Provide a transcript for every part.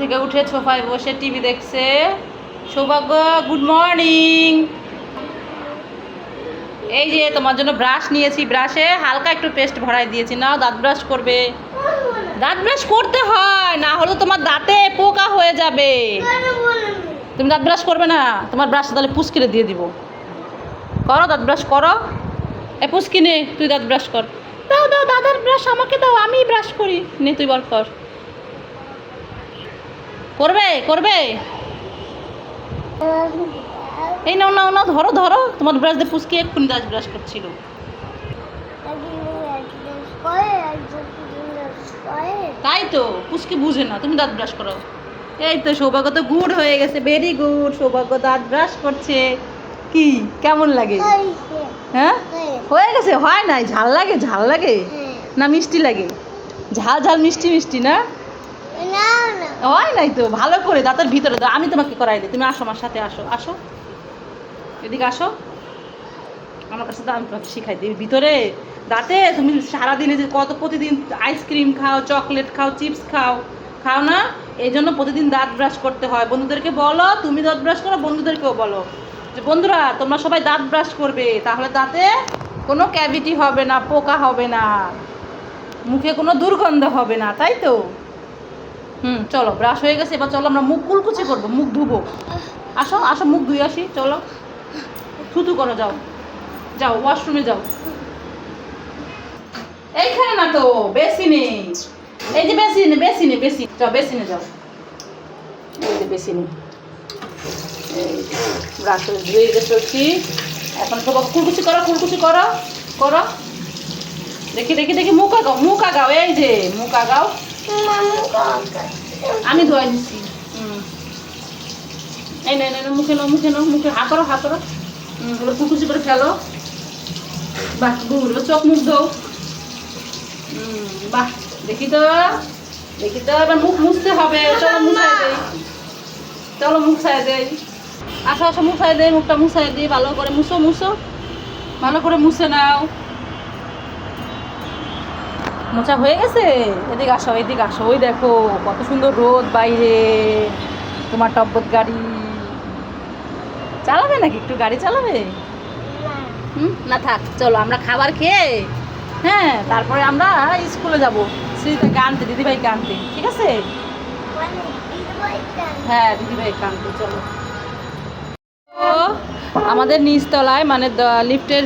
থেকে উঠে সোফায় বসে টিভি দেখছে। সৌভাগ্য গুড মর্নিং এই যে তোমার জন্য ব্রাশ নিয়েছি। ব্রাশে হালকা একটু পেস্ট ভরাই দিয়েছি। নাও, দাঁত ব্রাশ করবে। দাঁত ব্রাশ করতে হয়, না হলে তোমার দাঁতে পোকা হয়ে যাবে। তুমি দাঁত ব্রাশ করবে না। তোমার ব্রাশ তাহলে পুস্কিরে দিয়ে দিব। করো, দাঁত ব্রাশ করো। এ পুস্কি নে, তুই দাঁত ব্রাশ কর। দাও দাও, দাদার ব্রাশ আমাকে দাও আমি ব্রাশ করি। নে, তুই বার কর। করবে করবে? এই নাও নাও নাও, ধরো ধরো। তোমার ব্রাশ দিয়ে পুস্কি এক্ষুনি দাঁত ব্রাশ করছিল। তাই তো পুস্কি বুঝে না। তুমি দাঁত ব্রাশ করো। এই তো সৌভাগ্য তো গুড হয়ে গেছে। ভেরি গুড সৌভাগ্য দাঁত ব্রাশ করছে। কি? কেমন লাগে? হ্যাঁ? হয়ে গেছে? হয় নাই? ঝাল লাগে? ঝাল লাগে? না মিষ্টি লাগে? ঝাল ঝাল, মিষ্টি মিষ্টি না হয় নাই তো? ভালো করে দাঁতের ভিতরে দাও। আমি তোমাকে করাই দিই। তুমি আসো আমার সাথে, আসো আসো। এদিকে আসো। আমার কাছে দাও, আমি তোমাকে শিখাই দিই। ভিতরে দাঁতে তুমি সারাদিনে যে কত প্রতিদিন আইসক্রিম খাও, চকলেট খাও, চিপস খাও খাও না? এই জন্য প্রতিদিন দাঁত ব্রাশ করতে হয়। বন্ধুদেরকে বলো, তুমি দাঁত ব্রাশ করো, বন্ধুদেরকেও বলো। যে বন্ধুরা, তোমরা সবাই দাঁত ব্রাশ করবে। তাহলে দাঁতে কোনো ক্যাভিটি হবে না, পোকা হবে না। মুখে কোনো দুর্গন্ধ হবে না, তাই তো? হুম, চলো ব্রাশ হয়ে গেছে, এবার চলো আমরা মুখ কুলকুচি করব, মুখ ধুবো। আসো আসো, মুখ ধুয়ে আসি, চলো। থুতু করো, যাও। যাও ওয়াশরুমে যাও। এইখানে না তো বেশি নেই এই যে বেসিনে বেসিনে বেসি যাও, বেসিনে যাও। এই যে বেসিনে। ব্রাশ করে ধুয়ে গেছি এখন সবাই কুলকুচি করো কুলকুচি করো করো। দেখি দেখি দেখি, মুখ আগাও মুখ আগাও, এই যে, মুখ আগাও। আমি ধোয়াই দিচ্ছি। এই না না মুখে নাও মুখে নাও মুখে হা করো হা করো এবার কুকুচি করে ফেলো। বাহ গুড় চোখ মুখ হুম, বাহ দেখি তো দেখি তো এবার মুখ মুছতে হবে। চলো মুছাই দেই। চলো মুছাই দেই। আসো আসো মুছাই দেই মুখটা মুছাই দিই ভালো করে মুছো মুছো। ভালো করে মুছে নাও। মোচা হয়ে গেছে? এদিকে আসো এদিকে আসো। ওই দেখো, কত সুন্দর রোদ বাইরে। তোমার টব্বত গাড়ি। চালাবে নাকি একটু? গাড়ি চালাবে? হুম? না থাক, চলো, আমরা খাবার খেয়ে হ্যাঁ তারপরে আমরা স্কুলে যাব। শ্রীতাকে আনতে দিদিভাইকে আনতে। ঠিক আছে? হ্যাঁ দিদিভাইকে আনতে, চলো। আমাদের নিচতলায় মানে লিফটের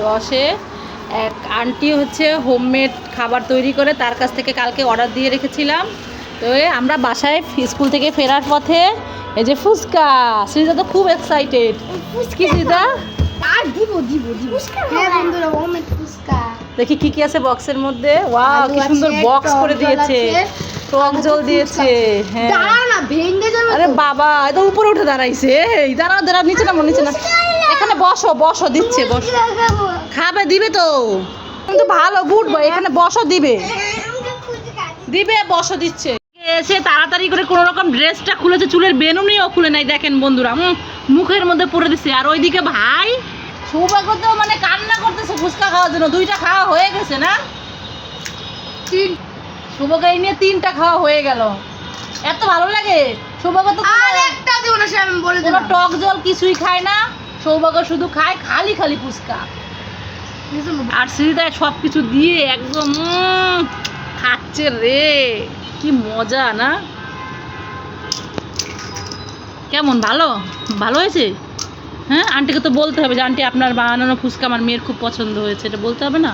দশে এক আন্টি হচ্ছে হোমমেড খাবার তৈরি করে তার কাছ থেকে কালকে অর্ডার দিয়ে রেখেছিলাম। তো এ আমরা বাসায় স্কুল থেকে ফেরার পথে এই যে ফুচকা শ্রীজা তো খুব এক্সাইটেড কি শ্রীজা আর দিব দিব দিব। হ্যাঁ বন্ধুরা ওমেট ফুচকা। দেখি কি কি আছে বক্সের মধ্যে? ওয়াও কি সুন্দর বক্স করে দিয়েছে। টক জল দিয়েছে হ্যাঁ। না ভেঙে যাবে আরে বাবা এটা উপরে উঠে দাঁড়াইছে। এই দাঁড়াও দাঁড়াও নিচে নামো নিচে না এখানে বসো বসো দিচ্ছে বসো। খাব। দিবে তো। কিন্তু ভালো গুড বয় এখানে বসো দিবে। দিবে বসো দিচ্ছে। এসে তাড়াতাড়ি করে কোনো রকম ড্রেসটা খুলেছে চুলের বেনুনিও খুলে নাই দেখেন বন্ধুরা মুখের মধ্যে পড়ে দিছে। আর ওইদিকে ভাই সৌভাগ্য তো মানে কান্না করতেছে ফুচকা খাওয়ার জন্য। দুইটা খাওয়া হয়ে গেছে না? তিন সৌভাগ্য এই নিয়ে তিনটা খাওয়া হয়ে গেল। এত ভালো লাগে। সৌভাগ্য তো আর একটা দিব না সে আমি বলে টক জল কিছুই খায় না। সৌভাগ্য শুধু খায় খালি খালি ফুচকা। আর শ্রীদায় সব কিছু দিয়ে একদম খাচ্ছে রে। কি মজা না? কেমন ভালো? ভালো হয়েছে? হ্যাঁ আন্টিকে তো বলতে হবে যে আন্টি আপনার বানানো ফুচকা আমার মেয়ের খুব পছন্দ হয়েছে এটা বলতে হবে না?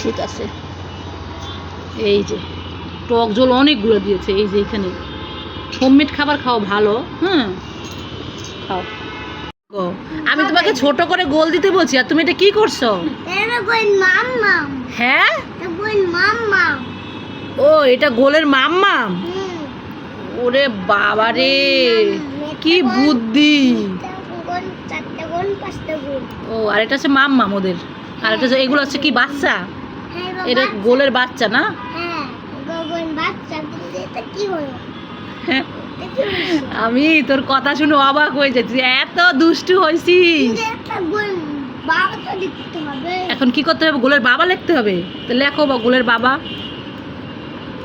ঠিক আছে। এই যে টক জল অনেকগুলো দিয়েছে এই যে এখানে। হোমমেড খাবার খাও ভালো হ্যাঁ? খাও। গো, আমি তোমাকে ছোট করে গোল দিতে বলছি আর তুমি এটা কি করছ? মাম মাম। হ্যাঁ? মাম মাম। ও এটা গোলের মাম্মাম হুম। ওরে বাবা রে কি বুদ্ধি। ও আর এটা হচ্ছে মাম্মাম ওদের। আর এটা হচ্ছে এগুলো হচ্ছে কি বাচ্চা? হ্যাঁ এটা গোলের বাচ্চা না? হ্যাঁ বাচ্চা কি হলো? হ্যাঁ? আমি তোর কথা শুনে অবাক হয়ে যাচ্ছি এত দুষ্টু হয়েছিস কিন্তু একটা গুণ বাবা তো লিখতে হবে। এখন কি করতে হবে? গোলের বাবা লিখতে হবে? তো লেখো বা গোলের বাবা।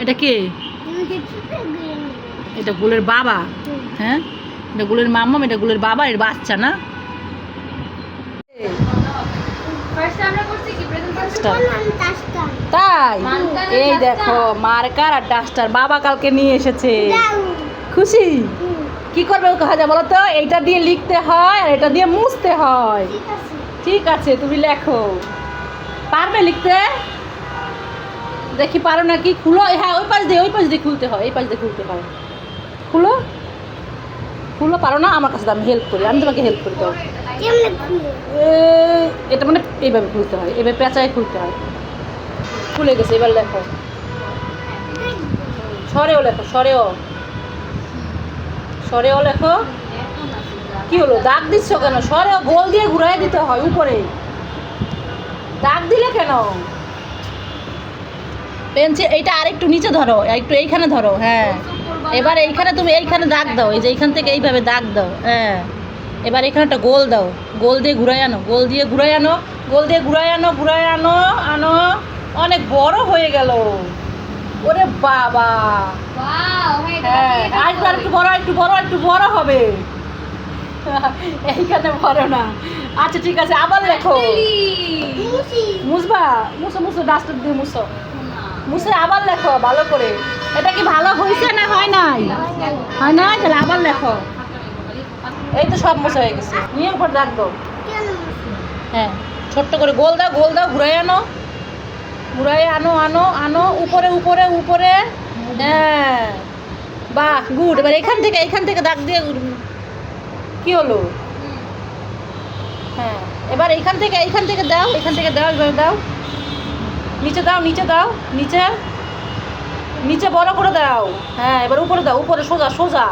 এটা কে? এটা গুলের বাবা। হ্যাঁ? এটা গুলের মাম্মা এটা গুলের বাবা এর বাচ্চা না? তাই? এই দেখো মার্কার আর ডাস্টার বাবা কালকে নিয়ে এসেছে। খুশি? কি করবে ওকে হাজা? বলো তো এইটা দিয়ে লিখতে হয় আর এটা দিয়ে মুছতে হয়। ঠিক আছে। তুমি লেখো। পারবে লিখতে? দেখি পারো নাকি? খুলো। হ্যাঁ ওই পাশ দিয়ে ওই পাশ দিয়ে খুলতে হয় এই পাশ দিয়ে খুলতে হয়। খুলো। খুলো পারো না? আমার কাছে আমি হেল্প করি আমি তোমাকে হেল্প করি দাও। এটা মানে এইভাবে খুলতে হয় এভাবে পেঁচায় খুলতে হয়। খুলে গেছে এবার লেখো। সরেও লেখো সরেও। সরেও লেখো। কি হলো? দাগ দিচ্ছ কেন? সরেও গোল দিয়ে ঘুরাই দিতে হয় উপরে। দাগ দিলে কেন? পেন্সিল এইটা আরেকটু নিচে ধরো, একটু এইখানে ধরো হ্যাঁ। এবার এইখানে তুমি এইখানে দাগ দাও, এই যে এইখান থেকে এইভাবে দাগ দাও হ্যাঁ। এবার এখানে একটা গোল দাও, গোল দিয়ে ঘুরাই আনো, গোল দিয়ে ঘুরাই আনো, গোল দিয়ে ঘুরাই আনো ঘুরাই আনো আনো। অনেক বড় হয়ে গেল। ওরে বাবা। হ্যাঁ আর একটু বড় একটু বড় একটু বড় হবে। এইখানে বড় না। আচ্ছা ঠিক আছে আবার লেখো। মুসবা মুছো মুছো ডাস্টার দিয়ে মুছো মুছে আবার লেখো ভালো করে। এটা কি ভালো হয়েছে না হয় নাই? হয় নাই? তাহলে আবার লেখো। এই তো সব মুছে হয়ে গেছে। নিয়ে উপর রাখব হ্যাঁ ছোট্ট করে গোল দাও গোল দাও ঘুরাই আনো ঘুরাই আনো আনো আনো উপরে উপরে উপরে। হ্যাঁ। বাহ গুড এবার এখান থেকে এখান থেকে দাগ দিয়ে কি হলো? হ্যাঁ এবার এইখান থেকে এইখান থেকে দাও এখান থেকে দাও এবার দাও। নিচে দাও নিচে দাও নিচে। নিচে বড় করে দাও। হ্যাঁ এবার উপরে দাও উপরে সোজা সোজা।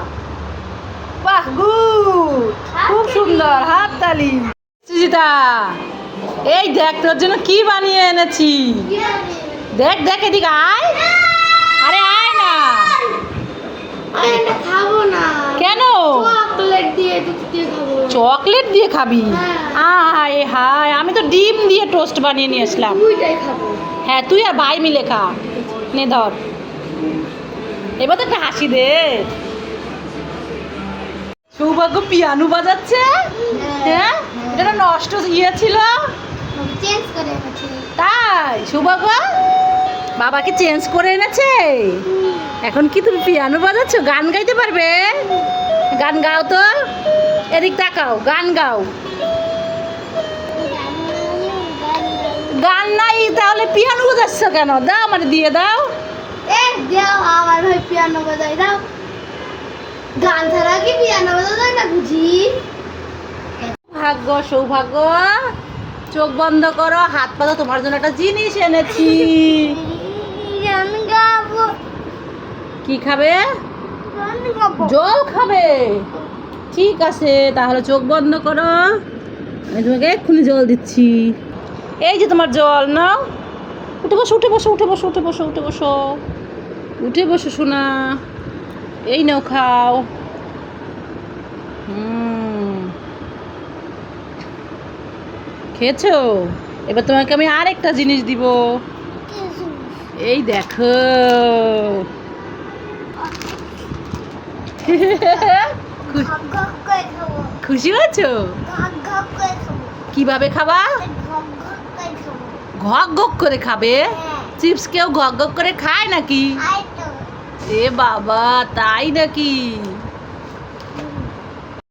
বাহ গুড খুব সুন্দর হাত তালি। সুজিতা। এই দেখ তোর জন্য কি বানিয়ে এনেছি? দেখ দেখ এদিকে আয়। আরে আয় না। খাব না। কেন? চকলেট দিয়ে চকলেট দিয়ে খাবি? হ্যাঁ। আয় হায় আমি তো ডিম দিয়ে টোস্ট বানিয়ে নিয়ে আসলাম। হ্যাঁ তুই আর ভাই মিলে খা। নে ধর। এবার তো একটা হাসি দে। সৌভাগ্য পিয়ানো বাজাচ্ছে। হ্যাঁ। এটা নষ্ট ইয়ে ছিল। চেঞ্জ করে এনেছি। তাই সৌভাগ্য বাবাকে চেঞ্জ করে এনেছে? এখন কি তুমি পিয়ানো বাজাচ্ছ? গান গাইতে পারবে? গান গাও তো। এদিক তাকাও গান গাও। গান নাই তাহলে পিয়ানো বাজাচ্ছ কেন? দাও মানে দিয়ে দাও। আমার ভাই পিয়ানো বাজাই দাও। গান ছাড়া কি পিয়ানো বাজানো যায় না বুঝি? ভাগ্য সৌভাগ্য। চোখ বন্ধ করো হাত পাতা তোমার জন্য একটা জিনিস এনেছি। কি খাবে? জল খাবে। ঠিক আছে তাহলে চোখ বন্ধ করো। আমি তোমাকে এক্ষুনি জল দিচ্ছি। এই যে তোমার জল নাও। উঠে বসো উঠে বসো উঠে বসো উঠে বসো উঠে বসো। উঠে বসো শোনা এই নাও খাও। হুম। খেয়েছো? এবার তোমাকে আমি আরেকটা জিনিস দিব। এই দেখো। খুশি হয়েছো? কীভাবে খাবা? ঘক ঘক করে খাব? চিপস কেউ ঘক ঘক করে খায় নাকি? এ বাবা তাই নাকি?